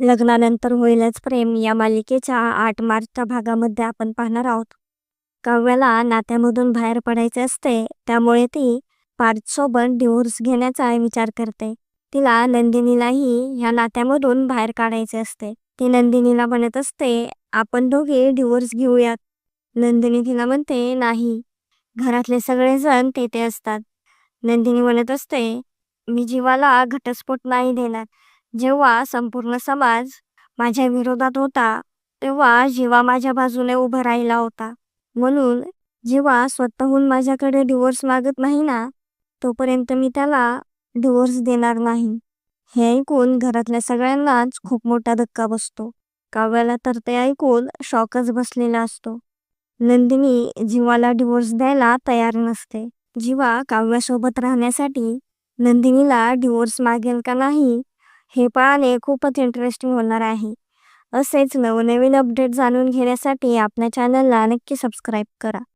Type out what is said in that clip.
लग्नानंतर होईलच प्रेम या मालिकेच्या आठ मार्चच्या भागामध्ये आपण पाहणार आहोत. काव्याला नात्यामधून बाहेर पडायचे असते त्यामुळे ती पार्थसोबत डिव्होर्स घेण्याचा विचार करते. तिला नंदिनीलाही ह्या नात्यामधून बाहेर काढायचे असते. ती नंदिनीला म्हणत असते आपण दोघे डिव्होर्स घेऊयात. नंदिनी तिला म्हणते नाही. घरातले सगळेजण तेथे असतात. नंदिनी म्हणत असते मी जीवाला घटस्फोट नाही देणार. जेव्हा संपूर्ण समाज माझ्या विरोधात होता तेव्हा जीवा माझ्या बाजूने उभा राहिला होता. म्हणून जेव्हा स्वतःहून माझ्याकडे डिव्होर्स मागत नाही ना तोपर्यंत मी त्याला डिव्होर्स देणार नाही. हे ऐकून घरातल्या सगळ्यांनाच खूप मोठा धक्का बसतो. काव्याला तर ते ऐकून शॉकच बसलेला असतो. नंदिनी जीवाला डिवोर्स द्यायला तयार नसते. जीवा काव्यासोबत राहण्यासाठी नंदिनीला डिवोर्स मागेल का नाही हे पाहणे खूपच इंटरेस्टिंग होणार आहे. असेच नवनवीन अपडेट जाणून घेण्यासाठी आपल्या चॅनलला नक्की सबस्क्राईब करा.